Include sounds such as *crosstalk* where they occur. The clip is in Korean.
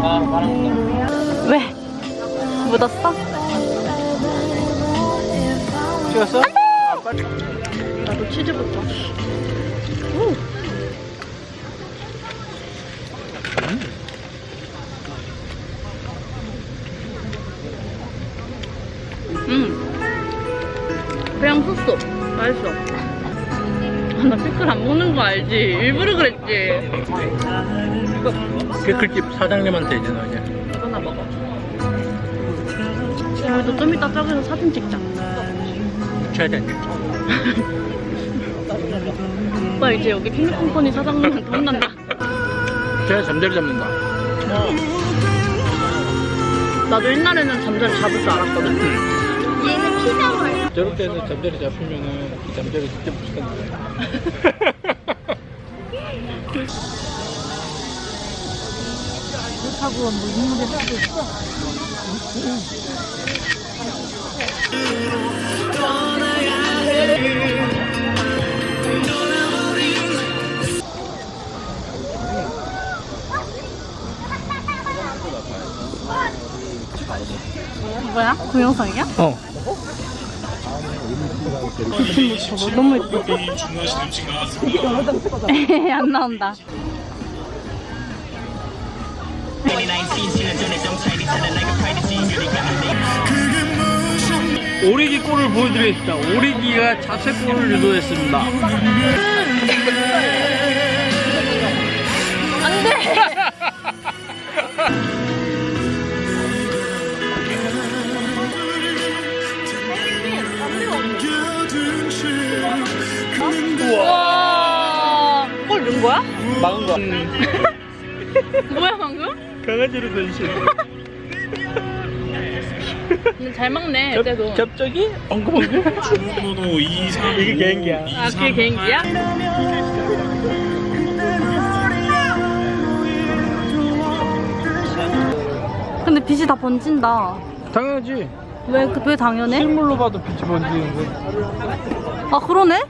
왜? 묻었어? 찍었어? 나도 치즈부터. 오. 음. 그냥 소스. 맛있어. 아, 나 피클 안 먹는 거 알지? 일부러 그랬지. 피클집 사장님한테 이제 너 이제 이거 나 먹어. 우리도 좀 이따 저기서 사진 찍자. 붙여야 되는데 *laughs* 오빠 이제 여기 핑크컴퍼니 사장님한테 혼난다. 제가 잠자리 잡는다 나도 옛날에는 잠자리 잡을 줄 알았거든. 저럴 때는 잠자리 잡히면은 이 잠자리 직접 붙이던데 그렇다고 뭐 인물에 쓰고 있어? 이거야? 동영상이야? 어 너무 예쁘지? 안 나온다. 오리기 골을 보여드리겠습니다 오리기가 자책골을 유도했습니다 거야? 막은 거 *laughs* 뭐야 방금? 강아지로 변신 근데 잘 막네 그때도. 겹적이? 엉금엉금? 번호 2, 이게 개인기야. 아 그게 개인기야? 근데 빛이 다 번진다. 당연하지. 왜, 그- 왜 당연해? 실물로 봐도 빛이 번지는데. 아 그러네?